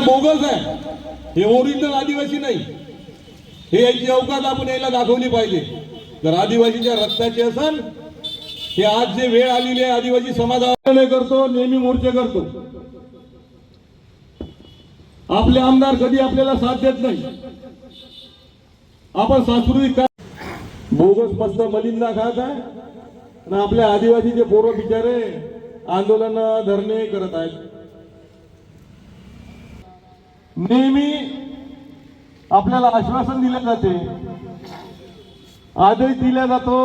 Bogus आहे. हे original आदिवासी नाही. हे याची अवकाश आपण याला दाखवली पाहिजे. जर आदिवासीच्या रक्ताची असेल हे आज जे वेळ आलेली आहे आदिवासी समाजाने करतो नेहमी मोर्चे करतो. आपले आमदार कधी आपल्याला साथ देत नाही. आपण सांस्कृतिक काय बोगस मस्त मलिंदा खात आहे. आणि आपल्या आदिवासीचे पोरं बिचारे आंदोलन धरणे करत आहेत. नेहमी आपल्याला आश्वासन दिले जाते. आदेश दिला जातो.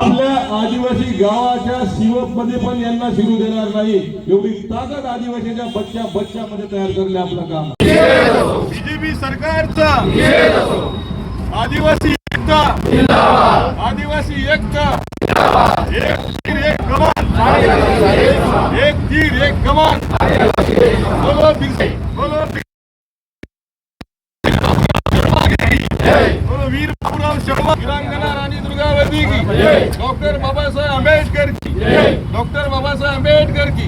आपल्या आदिवासी गावाच्या शिवपमध्ये पण यांना शिरू देणार नाही. एवढी ताकद आदिवासीच्या बच्च्या बच्च्यामध्ये तयार करले आपलं काम बीजेपी सरकारचा आदिवासी एकता आदिवासी एकता एक तीर एक कमान एक तीर एक कमान बोलो बिरसा बोलो वीरांगना राणी दुर्गावती की. डॉक्टर बाबासाहेब आंबेडकर की. डॉक्टर बाबासाहेब आंबेडकर की.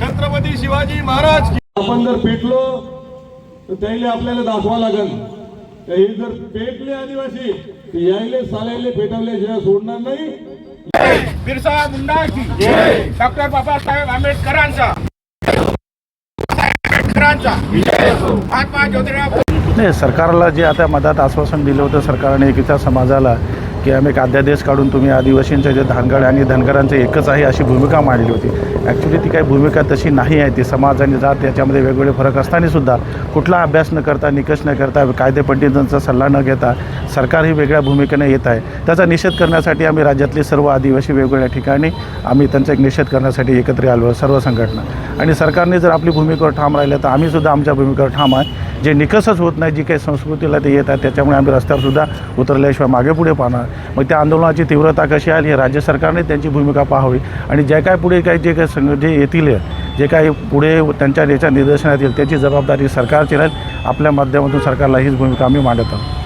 छत्रपती शिवाजी महाराज की. आपण जर पेटलो तर त्याला आपल्याला दाखवा लागल. हे जर पेटले आदिवासी तर यायले साल्याले पेटवल्याशिवाय सोडणार नाही. बिरसा मुंडा की. डॉक्टर बाबासाहेब आंबेडकरांचा. आंबेडकरांचा. महात्मा ज्योतिराव नाही सरकारला जे आता मधात आश्वासन दिलं होतं सरकारने एकीच्या समाजाला की आम्ही एक अध्यादेश काढून तुम्ही आदिवासींचे जे धनगड आणि धनगरांचे एकच आहे अशी भूमिका मांडली होती. ॲक्च्युली ती काही भूमिका तशी नाही आहे. ती समाज आणि जात याच्यामध्ये वेगवेगळे फरक असताना सुद्धा कुठला अभ्यास न करता निकष न करता कायदे पंडितांचा सल्ला न घेता सरकार ही वेगळ्या भूमिकेने येत आहे. त्याचा निषेध करण्यासाठी आम्ही राज्यातले सर्व आदिवासी वेगवेगळ्या ठिकाणी आम्ही त्यांचा एक निषेध करण्यासाठी एकत्र आलो सर्व संघटना. आणि सरकारने जर आपली भूमिकेवर ठाम राहिलं तर आम्हीसुद्धा आमच्या भूमिकेवर ठाम आहे. जे निकसच होत नाही जी काही संस्कृतीला ते येतात त्याच्यामुळे आम्ही रस्त्यावर सुद्धा उतरल्याशिवाय मागे पुढे पाहणार. मग त्या आंदोलनाची तीव्रता कशी आली हे राज्य सरकारने त्यांची भूमिका पाहावी. आणि जे काय पुढे काही जे काही संघ जे येतील जे काही पुढे त्यांच्या याच्या निदर्शनात येईल त्याची जबाबदारी सरकारची राहील. आपल्या माध्यमातून सरकारला हीच भूमिका आम्ही मांडत आहोत.